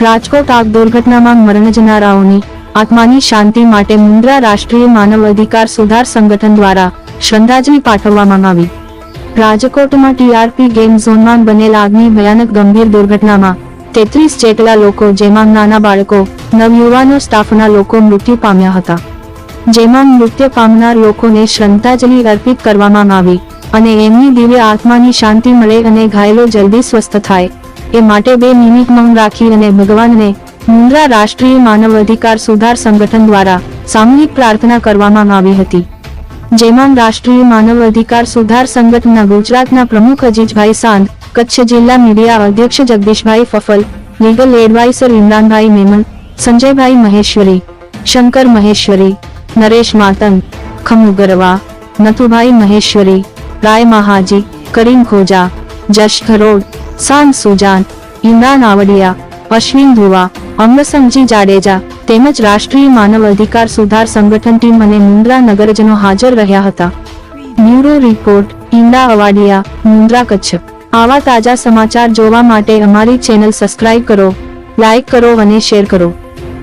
રાજકોટ આગ દુર્ઘટનામાં મરણ જનારાઓની આત્માની શાંતિ માટે મુન્દ્રા રાષ્ટ્રીય માનવ અધિકાર સુધાર સંગઠન દ્વારા શ્રદ્ધાંજલિ પાઠવવામાં આવી. રાજકોટમાં ટીઆરપી ગેમ ઝોનમાં બનેલ આગની ભયાનક ગંભીર દુર્ઘટનામાં તેત્રીસ જેટલા લોકો, જેમાં નાના બાળકો, નવયુવાનો સ્ટાફના લોકો મૃત્યુ પામ્યા હતા. જેમાં મૃત્યુ પામનાર લોકોને શ્રદ્ધાંજલિ અર્પિત કરવામાં આવી અને એમની દિવ્ય આત્માની શાંતિ મળે અને ઘાયલો જલ્દી સ્વસ્થ થાય. એ માટે બે મિનિટ મૌન રાખી અને ભગવાનને મુન્દ્રા રાષ્ટ્રીય માનવ અધિકાર સુધાર સંગઠન દ્વારા સામૂહિક પ્રાર્થના કરવામાં આવી હતી. જેમાં રાષ્ટ્રીય માનવ અધિકાર સુધાર સંગઠનના ગુજરાતના પ્રમુખ અજીજભાઈ સાંત કચ્છ જિલ્લા મીડિયા અધ્યક્ષ જગદીશભાઈ ફફલ, લીગલ એડવાઇઝર ઇમરાનભાઈ મેમન સંજયભાઈ મહેશ્વરી, શંકર મહેશ્વરી, નરેશ માતંગ ખમુ ગરવા, નથુભાઈ મહેશ્વરી, રાય મહાજી, કરીમ ખોજા જશ ખરોડ સાન સુજાન, ઇમરાન આવડિયા, અશ્વિન ધુવા અમરસંગજી જાડેજા તેમજ રાષ્ટ્રીય માનવ અધિકાર સુધાર સંગઠન ટીમ અને મુન્દ્રા નગરજનો હાજર રહ્યા હતા. Bureau report Inda Avadiya, Mundra Kutch. આવા તાજા સમાચાર જોવા માટે અમારી ચેનલ સબસ્ક્રાઇબ કરો, લાઇક કરો અને શેર કરો.